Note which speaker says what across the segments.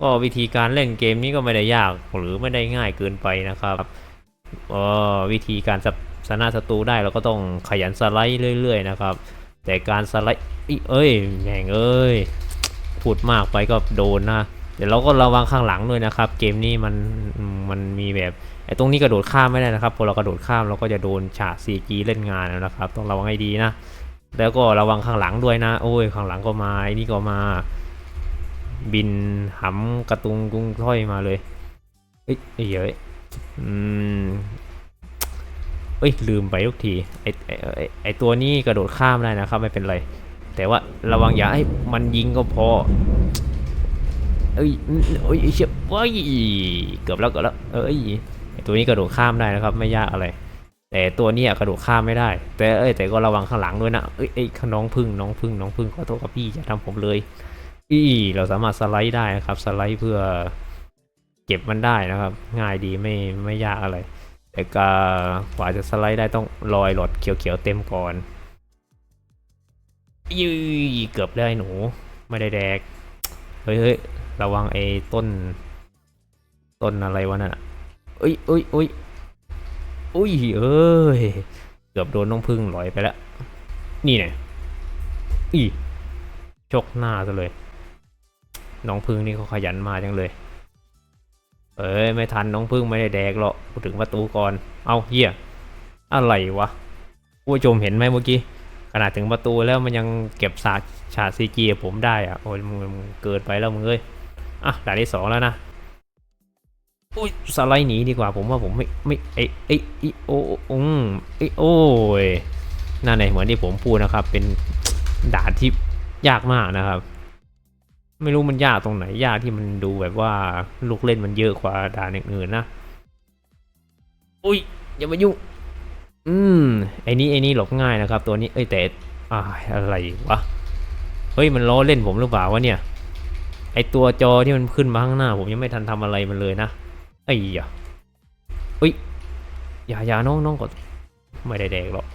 Speaker 1: ก็วิธีการเล่นเกมนี้ก็ไม่ได้ยากหรือไม่ได้ง่ายเกินไปนะครับออวิธีการสชนะศัตรูได้เราก็ต้องขยันสไลด์เรื่อย ๆ นะครับ แต่การสไลด์เอ้ยแม่งเอ้ยพูดมากไปก็โดนนะเดี๋ยวเราก็ระวังข้างหลังด้วยนะครับ เกมนี้มันมันมีแบบไอ้ตรงนี้กระโดดข้ามไม่ได้นะครับพอเรากระโดดข้ามเราก็จะโดนฉาก 4G เล่นงานนะครับ ต้องระวังให้ดีนะแล้วก็ระวังข้างหลังด้วยนะ โอ้ยข้างหลังก็มาไอ้นี่ก็มา บินหำกระตุงกุ้งถ้อยมาเลยเอ้ยเอ้ยอ้ยอืมเอ้ยลืมไปทุกทีไอไอไอ้ตัวนี้กระโดดข้ามได้นะครับไม่เป็นไร แต่ว่าระวังอย่าให้มันยิงก็พอเอ้ยเอ้ยเชี่ยเอ้ยเกือบแล้วเกือบแล้ว เอ้ยไอตัวนี้กระโดดข้ามได้นะครับ ไม่ยากอะไร แต่ตัวนี้กระโดดข้ามไม่ได้ แต่เอ้ยแต่ก็ระวังข้างหลังด้วยนะเอ้ยเอ้ยน้องพึ่งน้องพึ่งน้องพึ่งขอโทษครับพี่อย่าทำผมเลย อีเราสามารถสไลด์ได้นะครับ สไลด์เพื่อเก็บมันได้นะครับ ง่ายดีไม่ไม่ยากอะไร แต่ก็กว่าจะสไลด์ได้ต้องรอยหลอดเขียวๆเต็มก่อนยืยเกือบได้หนู ไม่ได้แดก เฮ้ยเฮ้ยระวังไอ้ต้น ต้นอะไรวะนั่นอะเอ้ยเอ้ยเอ้ยอุ้ยเอ้ย เกือบโดนน้องพึ่งลอยไปแล้ว นี่เนี่ยอีชกหน้าซะเลย น้องพึ่งนี่เขาขยันมาจังเลย เอ้ยไม่ทันน้องพึ่งไม่ได้แดกหรอกพูถึงประตูก่อน เอาเฮียอะไรวะผู้ชมเห็นไหมเมื่อกี้ขนาดถึงประตูแล้วมันยังเก็บสาฉากซีจีผมได้อะโอ้ยมึงเกินไปแล้วมึงเอ้ยอะด่านที่สองแล้วนะอุ้ยสไลด์หนีดีกว่าผมว่าผมไม่ไม่เอยเอยเอโอ้อืมเอโอ้ยนั่นไหนเหมือนที่ผมพูดนะครับ เป็นด่านที่ยากมากนะครับ ไม่รู้มันยากตรงไหนยากที่มันดูแบบว่าลูกเล่นมันเยอะกว่าด่านอื่นๆนะ อุ้ยอย่ามายุ่ง อืมไอ้นี้ไอ้นี้หลบง่ายนะครับ ตัวนี้เอ้ยแต่อ่าอะไรวะ เฮ้ยมันล้อเล่นผมหรือเปล่าวะเนี่ย ไอตัวจอที่มันขึ้นมาข้างหน้า ผมยังไม่ทันทำอะไรมันเลยนะไอ้ยะเฮ้ยอย่าอย่าน้องน้องก็ไม่ได้แดกหรอก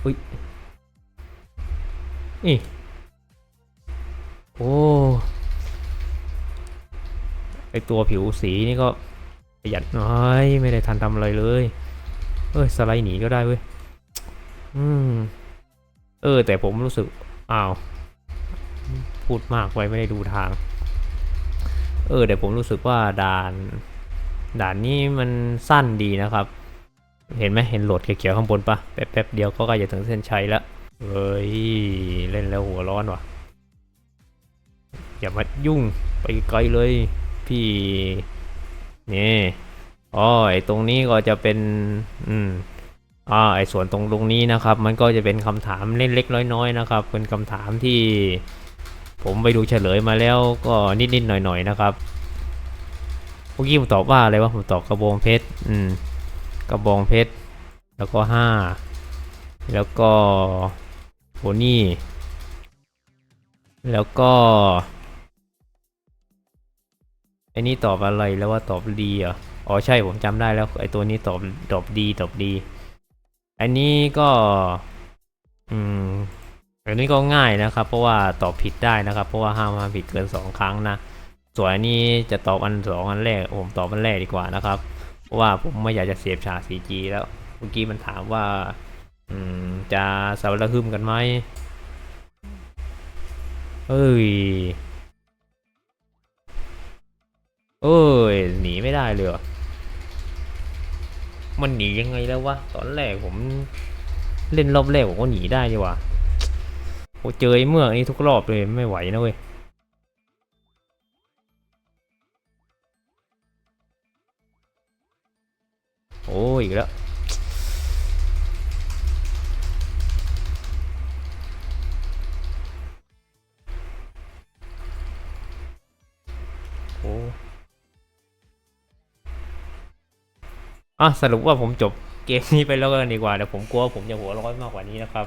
Speaker 1: เฮ้ยนี่ โอ้ไอตัวผิวสีนี่ก็ประหยัดน้อยไม่ได้ทันทำอะไรเลย เอ้ยสไลด์หนีก็ได้เว้ย อืม เออ แต่ผมรู้สึก อ้าว พูดมากไปไม่ได้ดูทาง เออแต่ผมรู้สึกว่าด่าน ด่านนี้มันสั้นดีนะครับ เห็นไหมเห็นโหลดเขียวๆข้างบนปะแป๊บๆเดียวก็ใกล้จะถึงเส้นชัยแล้วเฮ้ย เล่นแล้วหัวร้อนว่ะ อย่ามายุ่งไปไกลเลยพี่นี่อ๋อไอตรงนี้ก็จะเป็น อืมอ่าไอส่วนตรงตรงนี้นะครับ มันก็จะเป็นคำถามเล็กๆน้อยๆนะครับ เป็นคำถามที่ ผมไปดูเฉลยมาแล้วก็นิดๆหน่อยๆนะครับเมื่อกี้ผมตอบว่าอะไรวะผมตอบกระบองเพชรอืมกระบองเพชรแล้วก็ห้าแล้วก็โพนี่แล้วก็ อ้นี่ตอบอะไรแล้วว่าตอบดีเหรออ๋อใช่ผมจำได้แล้วไอ้ตัวนี้ตอบตอบดีตอบดี อันนี้ก็ อืมอันนี้ก็ง่ายนะครับ เพราะว่าตอบผิดได้นะครับ เพราะว่าห้ามมาผิดเกินสองครั้งนะส่วนอันนี้จะตอบอันสองอันแรกผมตอบอันแรกดีกว่านะครับ เพราะว่าผมไม่อยากจะเสียบฉาก 4G แล้วเมื่อกี้มันถามว่า อืมจะสาวระหึมกันไหมเอ้ย เอ้ยหนีไม่ได้เลยเหรอมันหนียังไงแล้ววะตอนแรกผมเล่นรอบแรกผมก็หนีได้ดีว่ะโอ้เจอไอ้เมื่อกนี่ทุกรอบเลยไม่ไหวนะเว้ยโอ้ยอีกแล้วโอ้ อะสรุปว่าผมจบเกมนี้ไปแล้วกันดีกว่าเดี๋ยวผมกลัวผมจะหัวร้อนมากกว่านี้นะครับ